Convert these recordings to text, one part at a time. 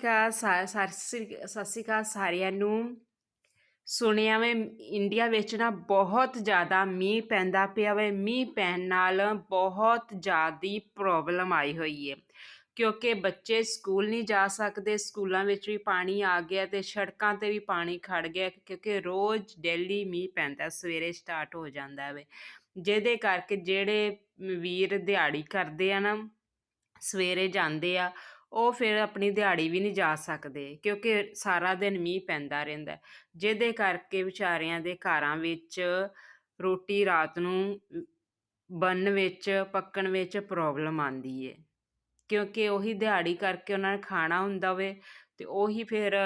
ਕਾ ਸਾ- ਸਤਿ ਸ੍ਰੀ ਸਤਿ ਸ਼੍ਰੀ ਅਕਾਲ ਸਾਰਿਆਂ ਨੂੰ ਸੁਣਿਆ ਵੇ ਇੰਡੀਆ ਵਿੱਚ ਨਾ ਬਹੁਤ ਜ਼ਿਆਦਾ ਮੀਂਹ ਪੈਂਦਾ ਪਿਆ ਵੇ ਮੀਂਹ ਪੈਣ ਨਾਲ ਬਹੁਤ ਜ਼ਿਆਦੀ ਪ੍ਰੋਬਲਮ ਆਈ ਹੋਈ ਹੈ ਕਿਉਂਕਿ ਬੱਚੇ ਸਕੂਲ ਨਹੀਂ ਜਾ ਸਕਦੇ ਸਕੂਲਾਂ ਵਿੱਚ ਵੀ ਪਾਣੀ ਆ ਗਿਆ ਤੇ ਸੜਕਾਂ ਤੇ ਵੀ ਪਾਣੀ ਖੜ ਗਿਆ ਕਿਉਂਕਿ ਰੋਜ਼ ਡੇਲੀ ਮੀਂਹ ਪੈਂਦਾ ਸਵੇਰੇ ਸਟਾਰਟ ਹੋ ਜਾਂਦਾ ਵੇ ਜਿਹਦੇ ਕਰਕੇ ਜਿਹੜੇ ਵੀਰ ਦਿਹਾੜੀ ਕਰਦੇ ਆ ਨਾ ਸਵੇਰੇ ਜਾਂਦੇ ਆ ਉਹ ਫਿਰ ਆਪਣੀ ਦਿਹਾੜੀ ਵੀ ਨਹੀਂ ਜਾ ਸਕਦੇ, ਕਿਉਂਕਿ ਸਾਰਾ ਦਿਨ ਮੀਂਹ ਪੈਂਦਾ ਰਹਿੰਦਾ ਜਿਹਦੇ ਕਰਕੇ ਵਿਚਾਰਿਆਂ ਦੇ ਘਰਾਂ ਵਿੱਚ ਰੋਟੀ ਰਾਤ ਨੂੰ ਬਣਨ ਵਿੱਚ, ਪੱਕਣ ਵਿੱਚ ਪ੍ਰੋਬਲਮ ਆਉਂਦੀ ਹੈ ਕਿਉਂਕਿ ਉਹੀ ਦਿਹਾੜੀ ਕਰਕੇ ਉਹਨਾਂ ਨੇ ਖਾਣਾ ਹੁੰਦਾ ਹੋਵੇ ਤੇ ਉਹੀ ਫਿਰ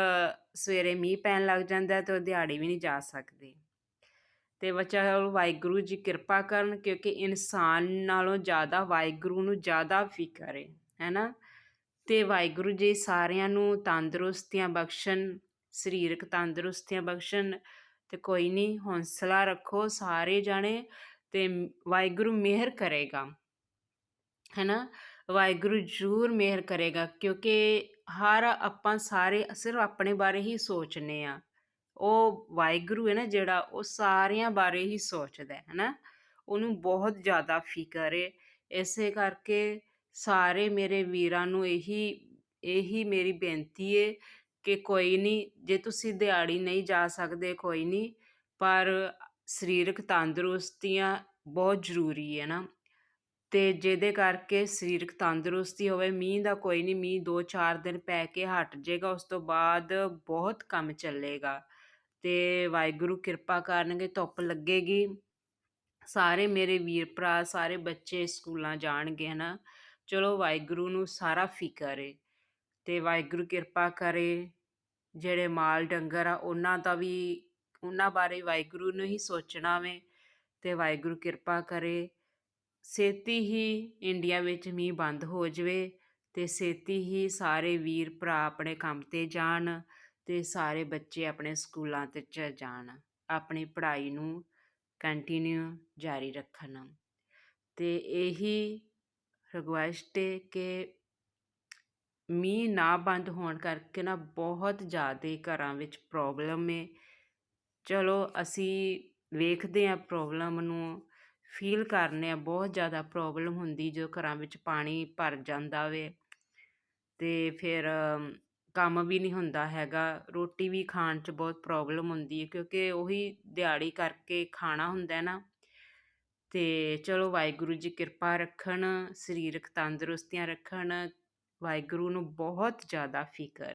ਸਵੇਰੇ ਮੀਂਹ ਪੈਣ ਲੱਗ ਜਾਂਦਾ ਤੇ ਉਹ ਦਿਹਾੜੀ ਵੀ ਨਹੀਂ ਜਾ ਸਕਦੇ। ਤੇ ਬੱਚਾ ਵਾਹਿਗੁਰੂ ਜੀ ਕਿਰਪਾ ਕਰਨ ਕਿਉਂਕਿ ਇਨਸਾਨ ਨਾਲੋਂ ਜ਼ਿਆਦਾ ਵਾਹਿਗੁਰੂ ਨੂੰ ਜ਼ਿਆਦਾ ਫਿਕਰ ਹੈ ਹੈਨਾ ਅਤੇ ਵਾਹਿਗੁਰੂ ਜੀ ਸਾਰਿਆਂ ਨੂੰ ਤੰਦਰੁਸਤੀਆਂ ਬਖਸ਼ਣ, ਸਰੀਰਕ ਤੰਦਰੁਸਤੀਆਂ ਬਖਸ਼ਣ ਅਤੇ ਕੋਈ ਨਹੀਂ ਹੌਸਲਾ ਰੱਖੋ ਸਾਰੇ ਜਾਣੇ ਅਤੇ ਵਾਹਿਗੁਰੂ ਮਿਹਰ ਕਰੇਗਾ। ਹੈ ਨਾ ਵਾਹਿਗੁਰੂ ਜ਼ਰੂਰ ਮਿਹਰ ਕਰੇਗਾ ਕਿਉਂਕਿ ਹਰ ਆਪਾਂ ਸਾਰੇ ਸਿਰਫ ਆਪਣੇ ਬਾਰੇ ਹੀ ਸੋਚਨੇ ਆ। ਉਹ ਵਾਹਿਗੁਰੂ ਹੈ ਨਾ ਜਿਹੜਾ ਉਹ ਸਾਰਿਆਂ ਬਾਰੇ ਹੀ ਸੋਚਦਾ ਹੈ ਨਾ ਉਹਨੂੰ ਬਹੁਤ ਜ਼ਿਆਦਾ ਫਿਕਰ ਹੈ ਇਸੇ ਕਰਕੇ ਸਾਰੇ ਮੇਰੇ ਵੀਰਾਂ ਨੂੰ ਇਹੀ ਇਹੀ ਮੇਰੀ ਬੇਨਤੀ ਹੈ ਕਿ ਕੋਈ ਨਹੀਂ ਜੇ ਤੁਸੀਂ ਦਿਹਾੜੀ ਨਹੀਂ ਜਾ ਸਕਦੇ, ਕੋਈ ਨਹੀਂ ਪਰ ਸਰੀਰਕ ਤੰਦਰੁਸਤੀਆਂ ਬਹੁਤ ਜ਼ਰੂਰੀ ਹੈ ਨਾ। ਅਤੇ ਜਿਹਦੇ ਕਰਕੇ ਸਰੀਰਕ ਤੰਦਰੁਸਤੀ ਹੋਵੇ, ਮੀਂਹ ਦਾ ਕੋਈ ਨਹੀਂ ਮੀਂਹ 2-4 ਦਿਨ ਪੈ ਕੇ ਹਟ ਜਾਏਗਾ ਉਸ ਤੋਂ ਬਾਅਦ ਬਹੁਤ ਕੰਮ ਚੱਲੇਗਾ। ਅਤੇ ਵਾਹਿਗੁਰੂ ਕਿਰਪਾ ਕਰਨਗੇ, ਧੁੱਪ ਲੱਗੇਗੀ। ਸਾਰੇ ਮੇਰੇ ਵੀਰ ਭਰਾ, ਸਾਰੇ ਬੱਚੇ ਸਕੂਲਾਂ ਜਾਣਗੇ ਹੈ ਨਾ ਚਲੋ ਵਾਹਿਗੁਰੂ ਨੂੰ ਸਾਰਾ ਫਿਕਰ ਏ ਅਤੇ ਵਾਹਿਗੁਰੂ ਕਿਰਪਾ ਕਰੇ, ਜਿਹੜੇ ਮਾਲ ਡੰਗਰ ਆ ਉਹਨਾਂ ਦਾ ਵੀ, ਉਹਨਾਂ ਬਾਰੇ ਵਾਹਿਗੁਰੂ ਨੂੰ ਹੀ ਸੋਚਣਾ ਵੇ ਅਤੇ ਵਾਹਿਗੁਰੂ ਕਿਰਪਾ ਕਰੇ ਛੇਤੀ ਹੀ ਇੰਡੀਆ ਵਿੱਚ ਮੀਂਹ ਬੰਦ ਹੋ ਜਾਵੇ ਅਤੇ ਛੇਤੀ ਹੀ ਸਾਰੇ ਵੀਰ ਭਰਾ ਆਪਣੇ ਕੰਮ ਤੇ ਜਾਣ ਅਤੇ ਸਾਰੇ ਬੱਚੇ ਆਪਣੇ ਸਕੂਲਾਂ ਤੇ ਚ ਜਾਣ, ਆਪਣੀ ਪੜ੍ਹਾਈ ਨੂੰ ਕੰਟੀਨਿਊ ਜਾਰੀ ਰੱਖਣ ਅਤੇ ਇਹੀ ਰਿਕੁਐਸਟ ਹੈ ਕਿ ਮੀਂਹ ਨਾ ਬੰਦ ਹੋਣ ਕਰਕੇ ਨਾ ਬਹੁਤ ਜ਼ਿਆਦਾ ਘਰਾਂ ਵਿੱਚ ਪ੍ਰੋਬਲਮ ਹੈ ਚਲੋ, ਅਸੀਂ ਵੇਖਦੇ ਹਾਂ ਪ੍ਰੋਬਲਮ ਨੂੰ, ਫੀਲ ਕਰਨੇ ਆ ਬਹੁਤ ਜ਼ਿਆਦਾ ਪ੍ਰੋਬਲਮ ਹੁੰਦੀ ਜੋ ਘਰਾਂ ਵਿੱਚ ਪਾਣੀ ਭਰ ਜਾਂਦਾ ਵੇ। ਅਤੇ ਫਿਰ ਕੰਮ ਵੀ ਨਹੀਂ ਹੁੰਦਾ ਹੈਗਾ, ਰੋਟੀ ਵੀ ਖਾਣ 'ਚ ਬਹੁਤ ਪ੍ਰੋਬਲਮ ਹੁੰਦੀ ਹੈ ਕਿਉਂਕਿ ਉਹੀ ਦਿਹਾੜੀ ਕਰਕੇ ਖਾਣਾ ਹੁੰਦਾ ਨਾ। ਅਤੇ ਚਲੋ ਵਾਹਿਗੁਰੂ ਜੀ ਕਿਰਪਾ ਰੱਖਣ ਸਰੀਰਕ ਤੰਦਰੁਸਤੀਆਂ ਰੱਖਣ ਵਾਹਿਗੁਰੂ ਨੂੰ ਬਹੁਤ ਜ਼ਿਆਦਾ ਫਿਕਰ।